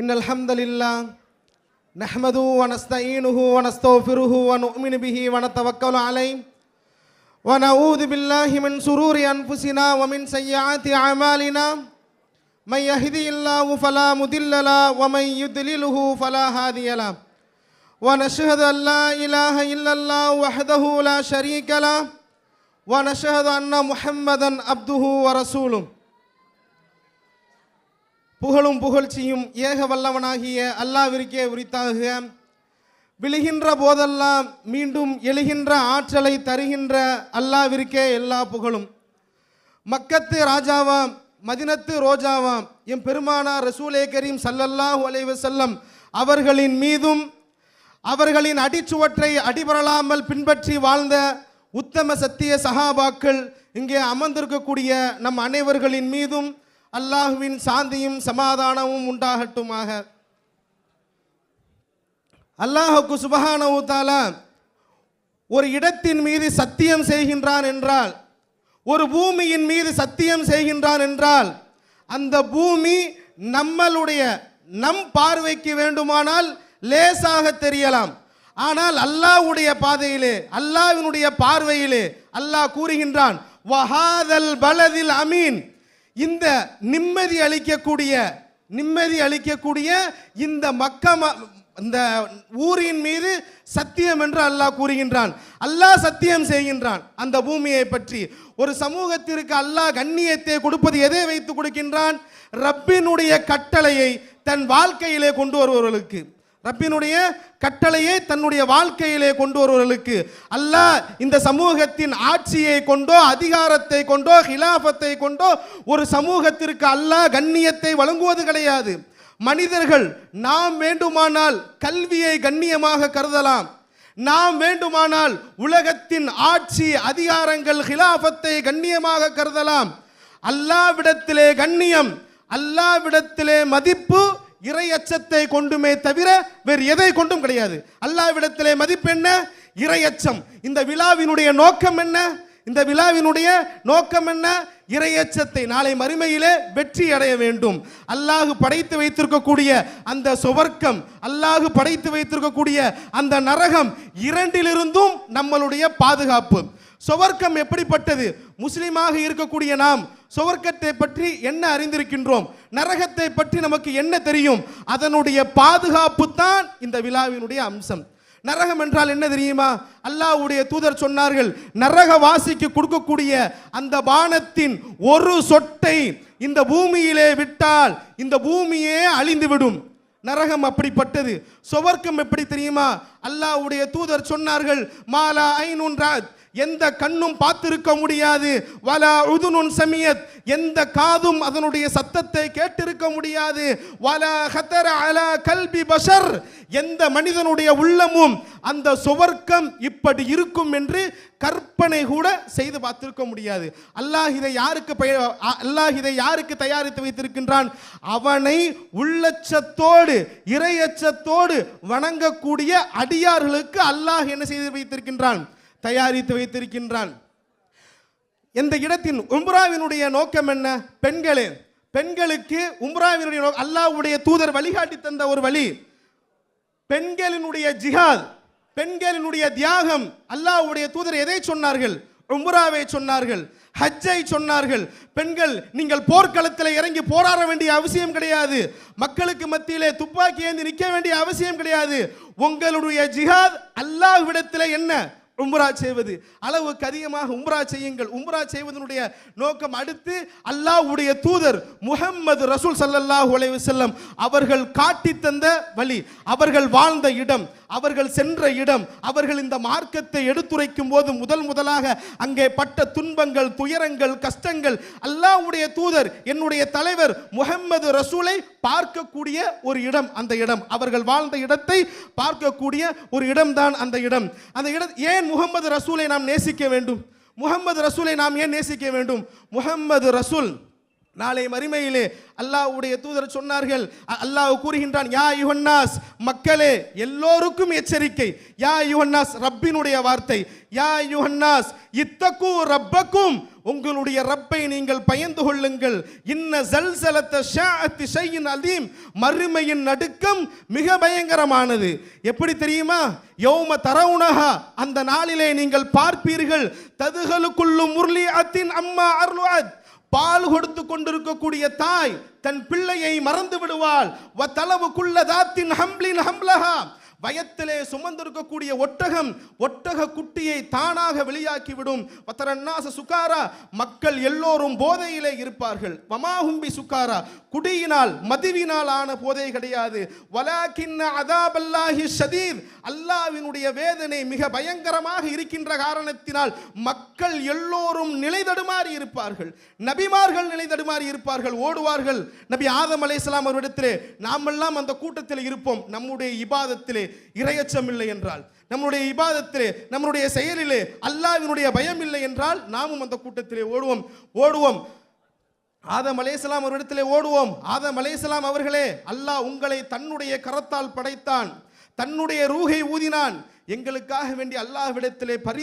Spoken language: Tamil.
إن الحمد لله نحمده ونستعينه ونستغفره ونؤمن به ونتوكل عليه ونعوذ بالله من شرور أنفسنا ومن سيئات أعمالنا من يهدي الله فلا مضل له ومن يضلله فلا هادي له ونشهد أن لا إله إلا الله وحده لا شريك له ونشهد أن محمدا عبده ورسوله புகழும் புகழ்ச்சியும் ஏக வல்லவனாகிய அல்லாவிற்கே உரித்தாக. விழுகின்ற போதெல்லாம் மீண்டும் எழுகின்ற ஆற்றலை தருகின்ற அல்லாவிற்கே எல்லா புகழும். மக்கத்து ராஜாவாம் மதினத்து ரோஜாவாம் எம் பெருமானார் ரசூலே கரீம் சல்லல்லாஹு அலைஹி செல்லம் அவர்களின் மீதும் அவர்களின் அடிச்சுவற்றை அடிபரலாமல் பின்பற்றி வாழ்ந்த உத்தம சத்திய சகாபாக்கள் இங்கே அமர்ந்திருக்கக்கூடிய நம் அனைவர்களின் மீதும் அல்லாஹுவின் சாந்தியும் சமாதானமும் உண்டாகட்டுமாக. அல்லாஹுக்கு சுபகானவுத்தால ஒரு இடத்தின் மீது சத்தியம் செய்கின்றான் என்றால் ஒரு பூமியின் மீது சத்தியம் செய்கின்றான் என்றால் அந்த பூமி நம்மளுடைய நம் பார்வைக்கு வேண்டுமானால் லேசாக தெரியலாம். ஆனால் அல்லாஹ்வுடைய பாதையிலே அல்லாவினுடைய பார்வையிலே அல்லாஹ் கூறுகின்றான் வஹாதல் பலதில் அமீன். இந்த நிம்மதி அளிக்கக்கூடிய நிம்மதி அளிக்கக்கூடிய இந்த மக்க இந்த ஊரின் மீது சத்தியம் என்று அல்லாஹ் கூறுகின்றான். அல்லாஹ் சத்தியம் செய்கின்றான். அந்த பூமியை பற்றி ஒரு சமூகத்திற்கு அல்லாஹ் கண்ணியத்தை கொடுப்பது எதை வைத்து கொடுக்கின்றான்? ரப்பினுடைய கட்டளையை தன் வாழ்க்கையிலே கொண்டு வருபவர்களுக்கு. ரப்பினுடைய கட்டளையை தன்னுடைய வாழ்க்கையிலே கொண்டு வருவர்களுக்கு அல்ல இந்த சமூகத்தின் ஆட்சியை கொண்டோ அதிகாரத்தை கொண்டோ ஹிலாபத்தை கொண்டோ ஒரு சமூகத்திற்கு அல்லாஹ் கண்ணியத்தை வழங்குவது கிடையாது. மனிதர்கள் நாம் வேண்டுமானால் கல்வியை கண்ணியமாக கருதலாம். நாம் வேண்டுமானால் உலகத்தின் ஆட்சி அதிகாரங்கள் ஹிலாபத்தை கண்ணியமாக கருதலாம். அல்லாவிடத்திலே கண்ணியம் அல்லாவிடத்திலே மதிப்பு இறை அச்சத்தை கொண்டுமே தவிர வேறு எதை கொண்டும் கிடையாது. அல்லாவிடத்திலே மதிப்பு என்ன? இறை அச்சம். இந்த விழாவினுடைய நோக்கம் என்ன? இந்த விழாவினுடைய நோக்கம் என்ன? இறையச்சத்தை நாளை மறுமையிலே வெற்றி அடைய வேண்டும். அல்லாஹு படைத்து வைத்திருக்கக்கூடிய அந்த சுவர்க்கம் அல்லாஹு படைத்து வைத்திருக்கக்கூடிய அந்த நரகம் இரண்டிலிருந்தும் நம்மளுடைய பாதுகாப்பு. சுவர்க்கம் எப்படிப்பட்டது? முஸ்லீமாக இருக்கக்கூடிய நாம் சுவர்க்கத்தை பற்றி என்ன அறிந்திருக்கின்றோம்? நரகத்தை பற்றி நமக்கு என்ன தெரியும்? அதனுடைய பாதுகாப்பு தான் இந்த விழாவினுடைய அம்சம். நரகம் என்றால் என்ன தெரியுமா? அல்லாஹ்வுடைய தூதர் சொன்னார்கள் நரகவாசிக்கு கொடுக்கக்கூடிய அந்த பானத்தின் ஒரு சொட்டை இந்த பூமியிலே விட்டால் இந்த பூமியே அழிந்துவிடும். நரகம் அப்படிப்பட்டது. சுவர்க்கம் எப்படி தெரியுமா? அல்லாஹ்வுடைய தூதர் சொன்னார்கள் மாலா ஐநூன் ராத். எந்த கண்ணும் பார்த்திருக்க முடியாது. வலா உதுனுன் சமியத். எந்த காதும் அதனுடைய சத்தத்தை கேட்டிருக்க முடியாது. வலா ஹதர அலா கல்பி பஷர். எந்த மனிதனுடைய உள்ளமும் அந்த சுவர்க்கம் இப்படி இருக்கும் என்று கற்பனை கூட செய்து பார்த்திருக்க முடியாது. அல்லாஹ் இதை யாருக்கு பய அல்லாஹ் இதை யாருக்கு தயாரித்து வைத்திருக்கின்றான்? அவனை உள்ளச்சத்தோடு இறையச்சத்தோடு வணங்கக்கூடிய அடியார்களுக்கு அல்லாஹ் என்ன செய்து வைத்திருக்கின்றான்? தயாரித்து வைத்திருக்கின்றான். இந்த இடத்தின் உம்ராவினுடைய நோக்கம் என்ன? பெண்களே பெண்களுக்கு உம்ராவினுடைய நோக்கம் அல்லாஹ்வுடைய தூதர் வழிகாட்டி தந்த ஒரு வழி. பெண்களினுடைய ஜிஹாத் பெண்களினுடைய தியாகம் அல்லாஹ்வுடைய தூதர் எதை சொன்னார்கள்? உம்ராவை சொன்னார்கள் ஹஜ்ஜை சொன்னார்கள். பெண்கள் நீங்கள் போர்க்களத்தில் இறங்கி போராட வேண்டிய அவசியம் கிடையாது. மக்களுக்கு மத்தியிலே துப்பாக்கி ஏந்தி நிற்க வேண்டிய அவசியம் கிடையாது. உங்களுடைய ஜிஹாத் அல்லாஹ்விடத்தில் என்ன? உம்ரா செய்வது. அளவுக்கு அதிகமாக உம்ரா செய்யுங்கள். உம்ரா செய்வதனுடைய நோக்கம் அடுத்து அல்லாஹ்வுடைய தூதர் முகம்மது ரசூல் சல்லல்லாஹு அலைஹி வஸல்லம் அவர்கள் காட்டி தந்த வழி அவர்கள் வாழ்ந்த இடம் அவர்கள் சென்ற இடம் அவர்கள் இந்த மார்க்கத்தை எடுத்துரைக்கும் போது முதல் முதலாக அங்கே பட்ட துன்பங்கள் துயரங்கள் கஷ்டங்கள் அல்லாஹ்வுடைய தூதர் என்னுடைய தலைவர் முகம்மது ரசூலை பார்க்கக்கூடிய ஒரு இடம் அந்த இடம். அவர்கள் வாழ்ந்த இடத்தை பார்க்கக்கூடிய ஒரு இடம்தான் அந்த இடம். அந்த இடம் ஏன் முகமது ரசூலை நாம் நேசிக்க வேண்டும். முகமது ரசூலை நாம் ஏன் நேசிக்க வேண்டும்? முகம்மது ரசூல் நாளை மறுமையிலே அல்லாஹ்வுடைய தூதர் சொன்னார்கள். அல்லாஹ் கூறுகின்றான் யா யுஹன்னாஸ் மக்களே எல்லோருக்கும் எச்சரிக்கை. யா யுஹன்னாஸ் ரப்பினுடைய வார்த்தை. யா யுஹன்னாஸ் இத்தக்கும் ரப்பக்கும் உங்களுடைய ரப்பை நீங்கள் பயந்து கொள்ளுங்கள். இன்ன ஜல்சலத்த ஷாஅத்தி ஷையின் அதீம் மறுமையின் நடுக்கம் மிக பயங்கரமானது. எப்படி தெரியுமா? யௌம தரவுனஹா அந்த நாளிலே நீங்கள் பார்ப்பீர்கள் ததுகளுக்குள்ளும் முர்லி அத்தின் அம்மா அருள்வாத். பால் கொடுத்து கொண்டிருக்கக்கூடிய தாய் தன் பிள்ளையை மறந்து விடுவாள். வ தலவுக்குள்ள தாத்தின் ஹம்லின் ஹம்லஹா. வயத்திலே சுமந்திருக்கக்கூடிய ஒட்டகம் ஒட்டக குட்டியை தானாக வெளியாக்கி விடும் வத்தரன்னாச சுகாரா மக்கள் எல்லோரும் போதையிலே இருப்பார்கள். வமாஹும்பி சுகாரா குடியினால் மதுவினால் ஆன போதை கிடையாது. வலாக்கின்ன அதாபல்லாஹி ஷதீத் அல்லாவினுடைய வேதனை மிக பயங்கரமாக இருக்கின்ற காரணத்தினால் மக்கள் எல்லோரும் நிலை தடுமாறி இருப்பார்கள். நபிமார்கள் நிலை தடுமாறி இருப்பார்கள் ஓடுவார்கள். நபி ஆதம் அலைஹிஸ்ஸலாம் அவரிடத்திலே நாமெல்லாம் அந்த கூட்டத்தில் இருப்போம். நம்முடைய இபாதத்திலே இரையச்சம் இல்லை என்றால் நம்முடைய இபாதத்திலே நம்முடைய செயலிலே அல்லாவினுடைய பயம் இல்லை என்றால் நாமும் அந்த கூட்டத்திலே ஓடுவோம். ஓடுவோம். ஆதம் அலைஹிஸ்ஸலாம் அவரிடத்திலே ஓடுவோம். ஆதம் மலேசலாம் அவர்களே அல்லாஹ் உங்களை தன்னுடைய கரத்தால் படைத்தான். தன்னுடைய ரூகை ஊதினான். எங்களுக்காக வேண்டி அல்லாஹ்விடத்திலே பரிந்து